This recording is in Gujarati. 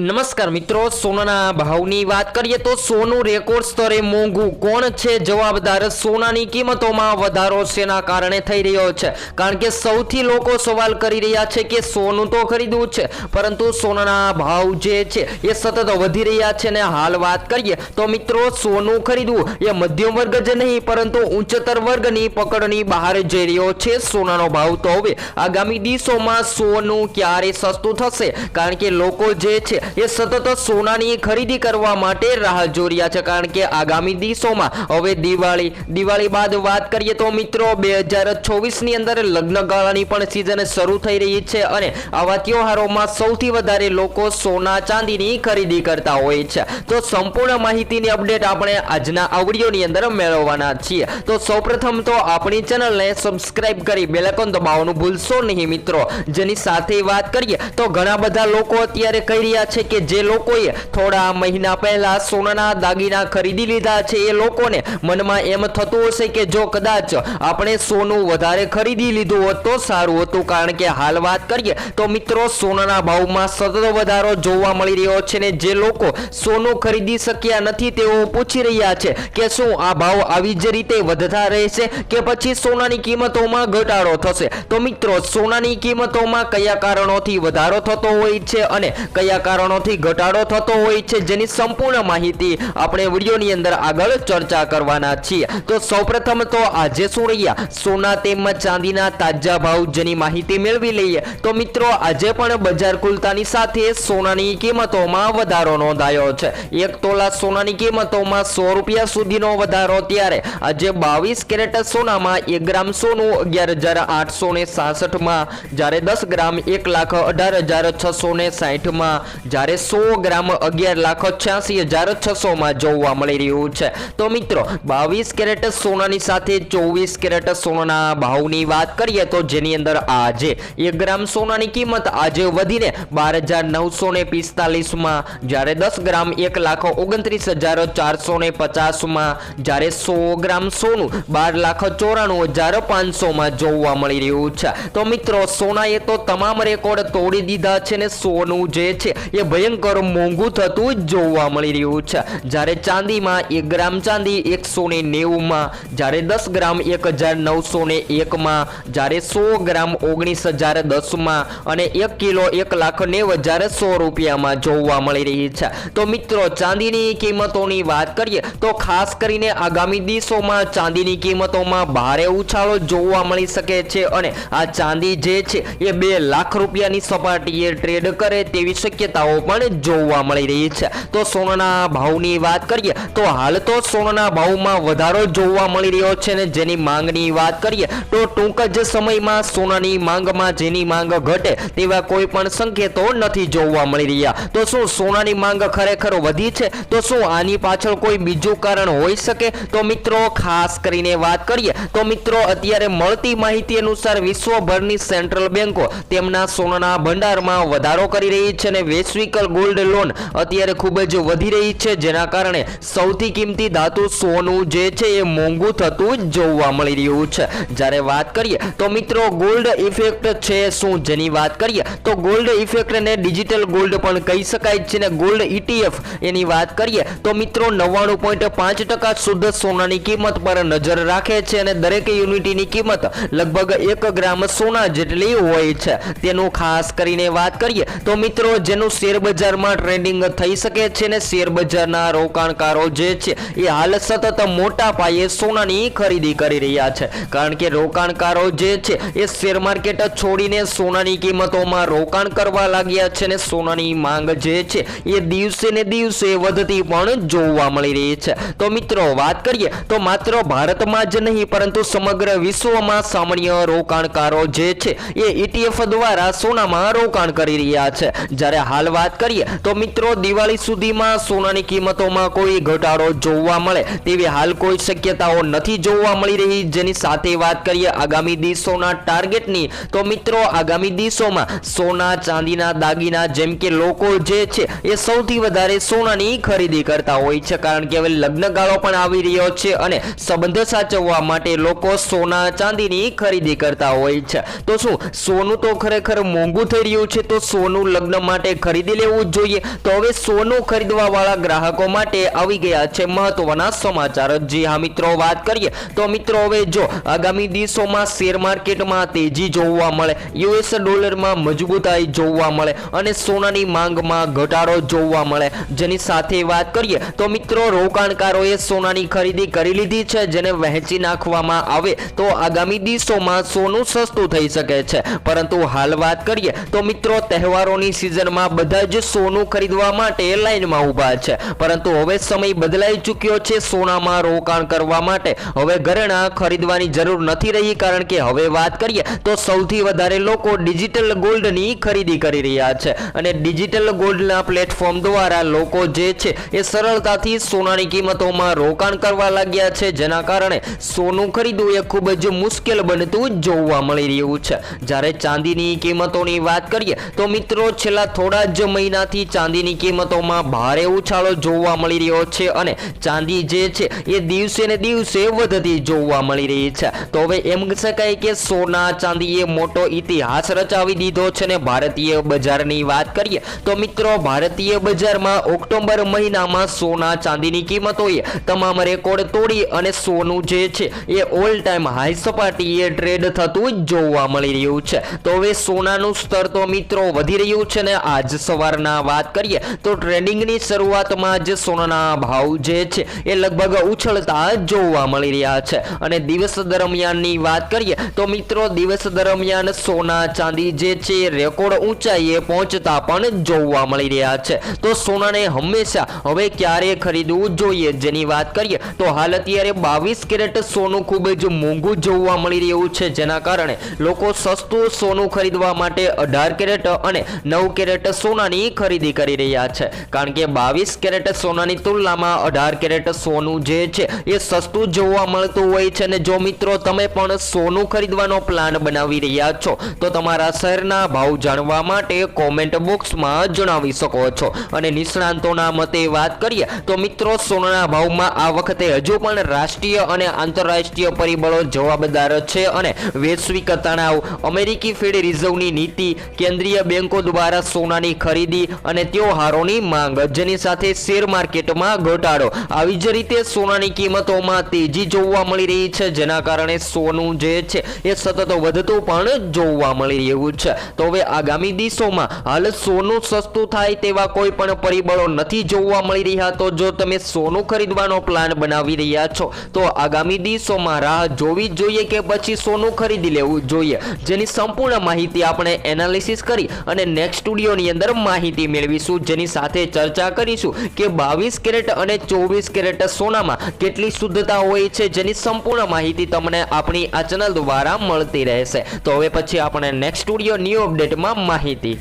નમસ્કાર મિત્રો, સોનાના ભાવની વાત કરીએ તો સોનું રેકોર્ડ સ્તરે મોંઘું. કોણ છે જવાબદાર? સોનાની કિંમતોમાં વધારો શેના કારણે થઈ રહ્યો છે? કારણ કે સૌથી લોકો સવાલ કરી રહ્યા છે કે સોનું તો ખરીદવું છે, પરંતુ સોનાના ભાવ જે છે એ સતત વધી રહ્યા છે ને હાલ વાત કરીએ તો મિત્રો, સોનું ખરીદવું એ મધ્યમ વર્ગ જ નહીં, પરંતુ ઉચ્ચતર વર્ગની પકડની બહાર જઈ રહ્યો છે સોનાનો ભાવ. તો હવે આગામી દિવસોમાં સોનું ક્યારે સસ્તું થશે? કારણ કે લોકો જે છે એ સતત સોનાની ખરીદી કરવા માટે રાહ જોઈ છે, કારણ કે આગામી દિવસોમાં હવે દિવાળી દિવાળી બાદ વાત કરીએ તો મિત્રો, બે હજાર ચોવીસની અંદર લગ્નગાળાની પણ સિઝન શરૂ થઈ રહી છે અને આવા તહેવારોમાં સૌથી વધારે લોકો સોના ચાંદીની ખરીદી કરતા હોય છે. તો સંપૂર્ણ માહિતીની અપડેટ આપણે આજના આવડીઓની અંદર મેળવવાના છીએ. તો સૌપ્રથમ તો આપણી ચેનલને સબસ્ક્રાઇબ કરી બેલેકોન દબાવવાનું ભૂલશો નહીં મિત્રો. જેની સાથે વાત કરીએ તો ઘણા બધા લોકો અત્યારે કહી રહ્યા છે કે જે લોકોએ થોડા મહિના પહેલા સોનાના દાગીના ખરીદી લીધા છે, એ લોકોને મનમાં એમ થતું હશે કે જો કદાચ આપણે સોનું વધારે ખરીદી લીધું હોત તો સારું હતું. કારણ કે હાલ વાત કરીએ તો મિત્રો, સોનાના ભાવમાં સતત વધારો જોવા મળી રહ્યો છે ને જે લોકો સોનું ખરીદી શક્યા નથી તેઓ પૂછી રહ્યા છે કે શું આ ભાવ આવી જ રીતે વધતા રહેશે કે પછી સોનાની કિંમતોમાં ઘટાડો થશે. તો મિત્રો, સોનાની કિંમતોમાં કયા કારણોથી વધારો થતો હોય છે અને કયા કારણોથી ઘટાડો થતો હોય છે જેની સંપૂર્ણ માહિતી આપણે વિડીયોની અંદર આગળ ચર્ચા કરવાના છીએ. તો સૌપ્રથમ તો આજે શું રહ્યા? સોના તેમજ ચાંદીના તાજા ભાવ જેની માહિતી મેળવી લઈએ. તો મિત્રો, આજે પણ બજાર ખુલતાની સાથે સોનાની કિંમતોમાં વધારો નોંધાયો છે. એક તોલા સોનાની કિંમતોમાં સો રૂપિયા સુધીનો વધારો ત્યારે. આજે બાવીસ કેરેટ સોનામાં એક ગ્રામ સોનું અગિયાર હજાર આઠસો ને સાસઠમાં, જ્યારે દસ ગ્રામ એક લાખ અઢાર હજાર છસો ને સાહીઠમાં જ્યારે સો ગ્રામ અગિયાર લાખ છ્યાસી હજાર છસોમાં જોવા મળી રહ્યું છે. તો મિત્રો, બાવીસ કેરેટ સોનાની સાથે ચોવીસ કેરેટ સોનાના ભાવની વાત કરીએ તો જેની અંદર આજે એક ગ્રામ સોનાની કિંમત આજે વધીને બાર હજાર નવસો ને પિસ્તાલીસમાં, જ્યારે દસ ગ્રામ એક લાખ ઓગણત્રીસ હજાર ચારસો ને પચાસમાં, જ્યારે સો ગ્રામ સોનું બાર લાખ ચોરાણું હજાર પાંચસોમાં જોવા મળી રહ્યું છે. તો મિત્રો, સોનાએ તો તમામ રેકોર્ડ તોડી દીધા છે ને સોનું જે છે એ ભયંકર મોંઘું થતું જોવા મળી રહ્યું છે. જ્યારે ચાંદીમાં એક ગ્રામ ચાંદી એકસો ને નેવુંમાં, જ્યારે દસ ગ્રામ એક હજાર નવસો ને એકમાં, જ્યારે સો ગ્રામ ઓગણીસ હજાર દસમાં અને એક કિલો એક લાખ નેવ હજાર સો રૂપિયામાં જોવા મળી રહી છે. તો મિત્રો, ચાંદીની કિંમતોની વાત કરીએ, તો ખાસ કરીને આગામી દિવસોમાં ચાંદીની કિંમતોમાં ભારે ઉછાળો જોવા મળી શકે છે અને આ ચાંદી જે છે, એ બે લાખ રૂપિયાની સપાટીએ ટ્રેડ કરે તેવી શક્યતાઓ પણ જોવા મળી રહી છે. તો સોનાના ભાવની વાત કરીએ, તો હાલ તો સોનાના ભાવમાં વધારો જોવા મળી રહ્યો છે ને જેની માંગની વાત કરીએ, તો ટૂંક જ સમયમાં સોનાની માંગમાં જેની માંગ ઘટે તેવા કોઈ પણ સંકેતો નથી જોવા મળી રહ્યા. તો શું સોનાની માંગ ખરેખર વધી છે? તો શું આની પાછળ કોઈ બીજું કારણ હોઈ શકે? તો મિત્રો, ખાસ કરીને વાત કરીએ, તો મિત્રો, અત્યારે મળતી માહિતી અનુસાર વિશ્વભરની સેન્ટ્રલ બેન્કો તેમના સોનાના ભંડારમાં વધારો કરી રહી છે અને વૈશ્વિક ગોલ્ડ લોન અત્યારે ખૂબ જ વધી રહી છે. જેના કારણે સૌથી કિંમતી ધાતુ સોનું જે છે એ મોંઘું થતું જોવા મળી રહ્યું છે. જ્યારે વાત કરીએ તો મિત્રો ગોલ્ડ ઇફેક્ટ છે શું? જેની વાત કરીએ તો ગોલ્ડ ઇફેક્ટને ડિજિટલ ગોલ્ડ પણ કહી શકાય છે ને ગોલ્ડ ઇટીએફ એની વાત કરીએ તો મિત્રો નવ્વાણું પોઈન્ટ પાંચ ટકા શુદ્ધ સોનાની કિંમત પર નજર રાખે છે અને દરેક યુનિટીની કિંમત લગભગ એક ગ્રામ સોના જેટલી હોય છે. તેનું ખાસ કરીને વાત કરીએ તો મિત્રો જેનું શેર બજારમાં ટ્રેડિંગ થઈ શકે છે ને શેર બજારના રોકાણકારો જે છે એ હાલ સતત મોટા પાયે સોનાની ખરીદી કરી રહ્યા છે. કારણ કે રોકાણકારો જે છે એ શેર માર્કેટ છોડીને સોનાની કિંમતોમાં રોકાણ કરવા લાગ્યા છે ને સોનાની માંગ જે છે એ દિવસે ને દિવસે વધતી પણ જોવા મળી રહી છે. તો મિત્રો વાત કરીએ તો માત્ર ભારતમાં જ નહીં, પરંતુ સમગ્ર વિશ્વમાં સામાન્ય રોકાણકારો જે છે એ ETF દ્વારા સોનામાં રોકાણ કરી રહ્યા છે. જ્યારે હાલ વાત કરીએ, તો મિત્રો દિવાળી સુધીમાં સોનાની કિંમતોમાં કોઈ ઘટાડો જોવા મળે તેવી હાલ કોઈ શક્યતાઓ નથી જોવા મળી રહી. જેની સાથે વાત કરીએ આગામી દિવસોના ટાર્ગેટની, તો મિત્રો આગામી દિવસોમાં સોના, ચાંદીના, દાગીના જેમ કે લોકો જે છે એ સૌથી વધારે સોનાની ખરીદી કરતા હોય છે. કારણ કે હવે લગ્ન ગાળો પણ આવી રહ્યો છે અને સંબંધ સાચવવા માટે લોકો સોના, ચાંદીની ખરીદી કરતા હોય છે. તો શું સોનું તો ખરેખર મોંઘું થઈ રહ્યું છે? તો સોનું લગ્ન માટે ખરીદી ખરીદી લેવું જોઈએ. તો હવે સોનું ખરીદવા વાળા ગ્રાહકો માટે આવી ગયા છે મહત્વના સમાચાર. જી હા મિત્રો, વાત કરીએ તો મિત્રો હવે જો આગામી દિવસોમાં શેર માર્કેટમાં તેજી જોવા મળે, યુએસ ડોલરમાં મજબૂતાઈ જોવા મળે અને સોનાની માંગમાં ઘટાડો જોવા મળે. જેની સાથે વાત કરીએ તો મિત્રો, રોકાણકારોએ સોનાની ખરીદી કરી લીધી છે, જેને વહેંચી નાખવામાં આવે તો આગામી દિવસોમાં સોનું સસ્તું થઈ શકે છે. પરંતુ હાલ વાત કરીએ તો મિત્રો, તહેવારોની સિઝનમાં બધા જ સોનું ખરીદવા માટે લાઈનમાં ઊભા છે. પરંતુ હવે સમય બદલાઈ ચૂક્યો છે સોનામાં રોકાણ કરવા માટે. હવે ઘરેણાં ખરીદવાની જરૂર નથી રહી કારણ કે હવે વાત કરીએ તો સૌથી વધારે લોકો ડિજિટલ ગોલ્ડની ખરીદી કરી રહ્યા છે. અને ડિજિટલ ગોલ્ડના પ્લેટફોર્મ દ્વારા લોકો જે છે એ સરળતાથી સોનાની કિંમતોમાં રોકાણ કરવા લાગ્યા છે. જેના કારણે સોનું ખરીદવું એ ખૂબ જ મુશ્કેલ બનતું જોવા મળી રહ્યું છે. જ્યારે ચાંદીની કિંમતોની વાત કરીએ તો મિત્રો છેલ્લા થોડા જ મહિનાથી ચાંદીની કિંમતોમાં ભારે ઉછાળો જોવા મળી રહ્યો છે અને ચાંદી જે છે એ દિવસે ને દિવસે વધતી જોવા મળી રહી છે. તો હવે એમ શકાય કે સોના ચાંદીએ મોટો ઇતિહાસ રચાવી દીધો છે ને ભારતીય બજારની વાત કરીએ તો મિત્રો ભારતીય બજારમાં ઓક્ટોબર મહિનામાં સોના ચાંદીની કિંમતોએ તમામ રેકોર્ડ તોડી અને સોનું જે છે એ ઓલ ટાઈમ હાઈ સપાટીએ ટ્રેડ થતું જોવા મળી રહ્યું છે. તો હવે સોનાનું સ્તર તો મિત્રો વધી રહ્યું છે ને આજ સવારના વાત કરીએ તો ટ્રેડિંગની શરૂઆતમાં જ સોનાના ભાવ જે છે એ લગભગ ઉછળતા જોવા મળી રહ્યા છે. અને દિવસ દરમિયાનની વાત કરીએ તો મિત્રો દિવસ દરમિયાન સોના ચાંદી જે છે રેકોર્ડ ઊંચાઈએ પહોંચતા પણ જોવા મળી રહ્યા છે. તો સોનાને હંમેશા હવે ક્યારે ખરીદવું જોઈએ જેની વાત કરીએ તો હાલ અત્યારે બાવીસ કેરેટ સોનું ખૂબ જ મોંઘું જોવા મળી રહ્યું છે. જેના કારણે લોકો સસ્તું સોનું ખરીદવા માટે અઢાર કેરેટ અને નવ કેરેટ સોનાની ખરીદી કરી રહ્યા છે. કારણ કે બાવીસ કેરેટ સોનાની તુલનામાં અઢાર કેરેટ સોનું જે છે, એ સસ્તું જોવા મળતું હોય છે. અને જો મિત્રો તમે પણ સોનું ખરીદવાનો પ્લાન બનાવી રહ્યા છો, તો તમારા શહેરના ભાવ જાણવા માટે કોમેન્ટ બોક્સમાં જણાવી શકો છો. અને નિષ્ણાંતોના મતે વાત કરીએ, તો મિત્રો સોનાના ભાવમાં આ વખતે હજુ પણ રાષ્ટ્રીય અને આંતરરાષ્ટ્રીય પરિબળો જવાબદાર છે અને વૈશ્વિક તણાવ, અમેરિકી ફેડ રિઝર્વની નીતિ, કેન્દ્રીય બેંકો દ્વારા સોનાની ખરીદી અને ત્યોહારોની માંગ. જેની સાથે શેર માર્કેટમાં ઘટાડો. આવી જ રીતે સોનાની કિંમતોમાં તેજી જોવા મળી રહી છે. જેના કારણે સોનું જે છે એ સતત વધતું પણ જોવા મળી રહ્યું છે. તો હવે આગામી દિવસોમાં હાલ સોનું સસ્તું થાય તેવા કોઈ પણ પરિબળો નથી જોવા મળી રહ્યા. તો જો તમે સોનું ખરીદવાનો પ્લાન બનાવી રહ્યા છો, તો આગામી દિવસોમાં રાહ જોવી જોઈએ કે પછી સોનું ખરીદી લેવું જોઈએ. જેની સંપૂર્ણ માહિતી આપણે એનાલિસિસ કરી અને નેક્સ્ટ સ્ટુડિયોની અંદર માહિતી મેળવીશું, જેની સાથે ચર્ચા કરીશું કે બાવીસ કેરેટ અને ચોવીસ કેરેટ સોનામાં કેટલી શુદ્ધતા હોય છે, જેની સંપૂર્ણ માહિતી તમને આપણી આ ચેનલ દ્વારા મળતી રહેશે. તો હવે પછી આપણે નેક્સ્ટ સ્ટુડિયો ન્યૂ અપડેટમાં માહિતી.